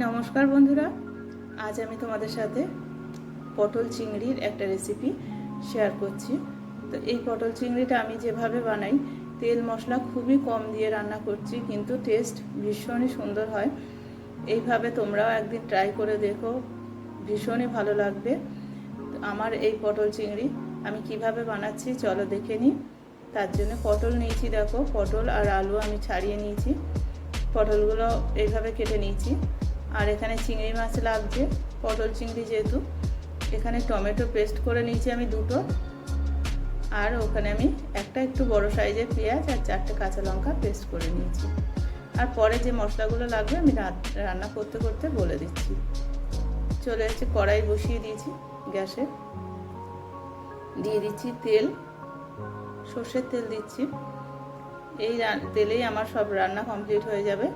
নমস্কার বন্ধুরা, আজ আমি তোমাদের সাথে পটল চিংড়ির একটা রেসিপি শেয়ার করছি। তো এই পটল চিংড়িটা আমি যেভাবে বানাই, তেল মশলা খুবই কম দিয়ে রান্না করছি, কিন্তু টেস্ট ভীষণই সুন্দর হয়। এইভাবে তোমরাও একদিন ট্রাই করে দেখো, ভীষণই ভালো লাগবে। আমার এই পটল চিংড়ি আমি কীভাবে বানাচ্ছি চলো দেখে নিই। তার জন্য পটল নিয়েছি দেখো, পটল আর আলু আমি ছাড়িয়ে নিয়েছি। পটলগুলো এইভাবে কেটে নিয়েছি। আর এখানে চিংড়ি মাছ লাগছে, পটল চিংড়ি যেহেতু। এখানে টমেটো পেস্ট করে নিয়েছি আমি দুটো। আর ওখানে আমি একটা একটু বড় সাইজের পেঁয়াজ আর চারটে কাঁচা লঙ্কা পেস্ট করে নিয়েছি। আর পরে যে মশলাগুলো লাগবে আমি রান্না করতে করতে বলে দিচ্ছি। চলে এসেছি কড়াই বসিয়ে দিয়েছি গ্যাসে। দিয়ে দিচ্ছি তেল, সর্ষের তেল দিচ্ছি। এই তেলেই আমার সব রান্না কমপ্লিট হয়ে যাবে।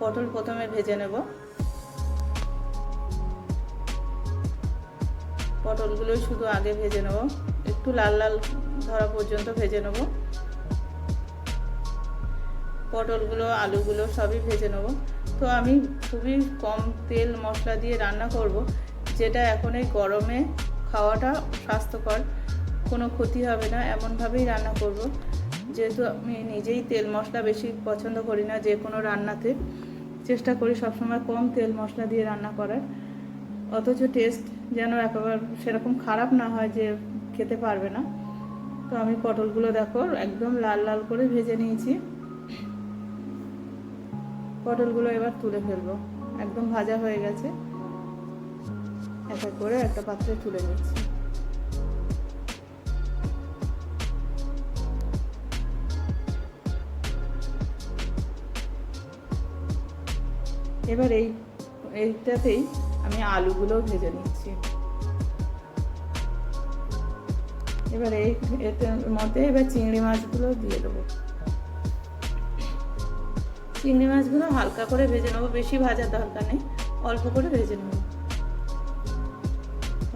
পটল প্রথমে ভেজে নেব। পটলগুলোই শুধু আগে ভেজে নেব। একটু লাল লাল ধরা পর্যন্ত ভেজে নেব। পটলগুলো, আলুগুলো সবই ভেজে নেব। তো আমি খুবই কম তেল মশলা দিয়ে রান্না করব, যেটা এখন এই গরমে খাওয়াটা স্বাস্থ্যকর। কোনো ক্ষতি হবে না, এমনভাবেই রান্না করব। যেহেতু আমি নিজেই তেল মশলা বেশি পছন্দ করি না যে কোনো রান্নাতে, চেষ্টা করি সবসময় কম তেল মশলা দিয়ে রান্না করার। অথচ টেস্ট যেন একেবারে সেরকম খারাপ না হয় যে খেতে পারবে না। তো আমি পটলগুলো দেখো, একদম লাল লাল করে ভেজে নিয়েছি। পটলগুলো এবার তুলে ফেলব। একদম ভাজা হয়ে গেছে। এক এক করে একটা পাত্রে তুলে নিচ্ছি। এবার এই, এইটাতেই আমি আলুগুলো ভেজে নিচ্ছি। এবার এই এতে মধ্যে এবার চিংড়ি মাছগুলো দিয়ে দেবো। চিংড়ি মাছগুলো হালকা করে ভেজে নেব, বেশি ভাজার দরকার নেই, অল্প করে ভেজে নেব।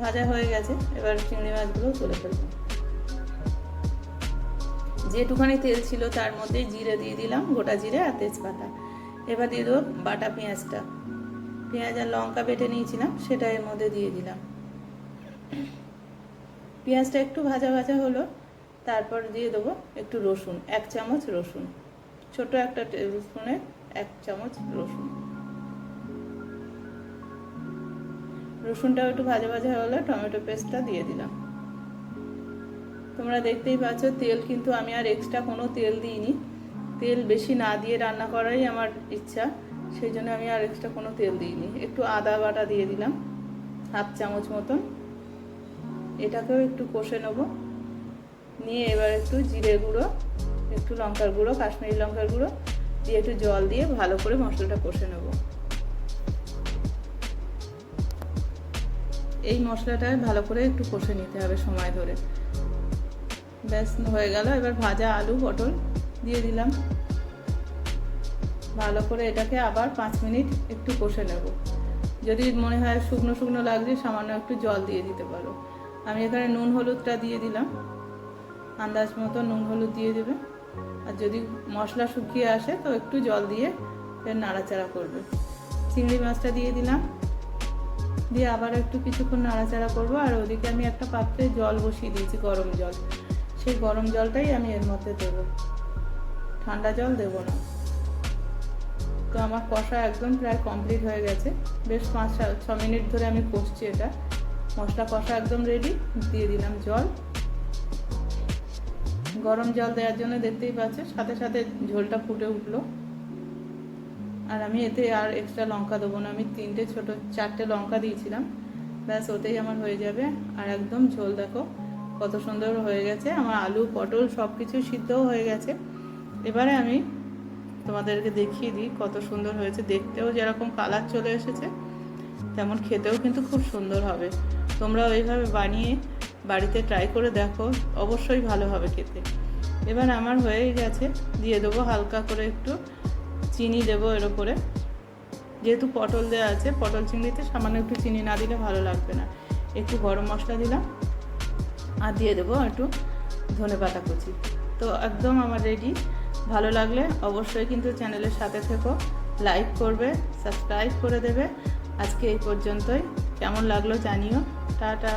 ভাজা হয়ে গেছে, এবার চিংড়ি মাছগুলো তুলে ফেলব। যেটুখানি তেল ছিল তার মধ্যে জিরে দিয়ে দিলাম, গোটা জিরে আর তেজপাতা। এবার দিয়ে দেবো বাটা পেঁয়াজটা। পেঁয়াজ আর লঙ্কা বেটে নিয়েছিলাম, সেটা এর মধ্যে দিয়ে দিলাম। পেঁয়াজটা একটু ভাজা ভাজা হলো, তারপর দিয়ে দেবো একটু রসুন, এক চামচ রসুন। ছোট একটা টেবিল স্পুনে এক চামচ রসুন। রসুনটাও একটু ভাজা ভাজা হলে, টমেটো পেস্টটা দিয়ে দিলাম। তোমরা দেখতেই পাচ্ছ, তেল কিন্তু আমি আর এক্সট্রা কোনো তেল দিইনি। তেল বেশি না দিয়ে রান্না করাই আমার ইচ্ছা। সেই জন্য আমি আর এক্সট্রা কোনো তেল দিইনি। একটু আদা বাটা দিয়ে দিলাম, হাফ চামচ মতন। এটাকেও একটু কষে নেব। নিয়ে এবার একটু জিরে গুঁড়ো, একটু লঙ্কার গুঁড়ো, কাশ্মীরি লঙ্কার গুঁড়ো দিয়ে একটু জল দিয়ে ভালো করে মশলাটা কষে নেব। এই মশলাটা ভালো করে একটু কষে নিতে হবে সময় ধরে। ব্যাস, হয়ে গেল। এবার ভাজা আলু, পটল দিয়ে দিলাম। ভালো করে এটাকে আবার পাঁচ মিনিট একটু কষে নেব। যদি মনে হয় শুকনো শুকনো লাগছে, সামান্য একটু জল দিয়ে দিতে পারো। আমি এখানে নুন হলুদটা দিয়ে দিলাম। আন্দাজ মতো নুন হলুদ দিয়ে দেবে। আর যদি মশলা শুকিয়ে আসে, তো একটু জল দিয়ে নাড়াচাড়া করবে। চিংড়ি মাছটা দিয়ে দিলাম। দিয়ে আবার একটু কিছুক্ষণ নাড়াচাড়া করব। আর ওদিকে আমি একটা পাত্রে জল বসিয়ে দিয়েছি, গরম জল। সেই গরম জলটাই আমি এর মধ্যে দেবো। ঠান্ডা জল দেবো না। তো আমার কষা একদম প্রায় কমপ্লিট হয়ে গেছে। বেশ পাঁচ ছ মিনিট ধরে আমি কষছি এটা। মশলা কষা একদম রেডি দিয়ে দিলাম জল। গরম জল দেওয়ার জন্য দেখতেই পাচ্ছে, সাথে সাথে ঝোলটা ফুটে উঠল। আর আমি এতে আর এক্সট্রা লঙ্কা দেবো না। আমি তিনটে ছোট, চারটে লঙ্কা দিয়েছিলাম। ব্যাস, ওতেই আমার হয়ে যাবে। আর একদম ঝোল দেখো, কত সুন্দর হয়ে গেছে। আমার আলু, পটল সব কিছু সিদ্ধও হয়ে গেছে। এবারে আমি তোমাদেরকে দেখিয়ে দিই কত সুন্দর হয়েছে। দেখতেও যেরকম কালার চলে এসেছে, তেমন খেতেও কিন্তু খুব সুন্দর হবে। তোমরা ওইভাবে বানিয়ে বাড়িতে ট্রাই করে দেখো, অবশ্যই ভালো হবে খেতে। এবার আমার হয়েই গেছে, দিয়ে দেবো হালকা করে একটু চিনি দেবো এর ওপরে যেহেতু পটল দেওয়া আছে, পটল চিংড়িতে সামান্য একটু চিনি না দিলে ভালো লাগবে না। একটু গরম মশলা দিলাম, আর দিয়ে দেবো একটু ধনে পাতা কুচি। তো একদম আমার রেডি ভালো লাগলে অবশ্যই কিন্তু চ্যানেলের সাথে থেকো লাইক করবে সাবস্ক্রাইব করে দেবে। আজকে এই পর্যন্তই। কেমন লাগল জানিও। টাটা।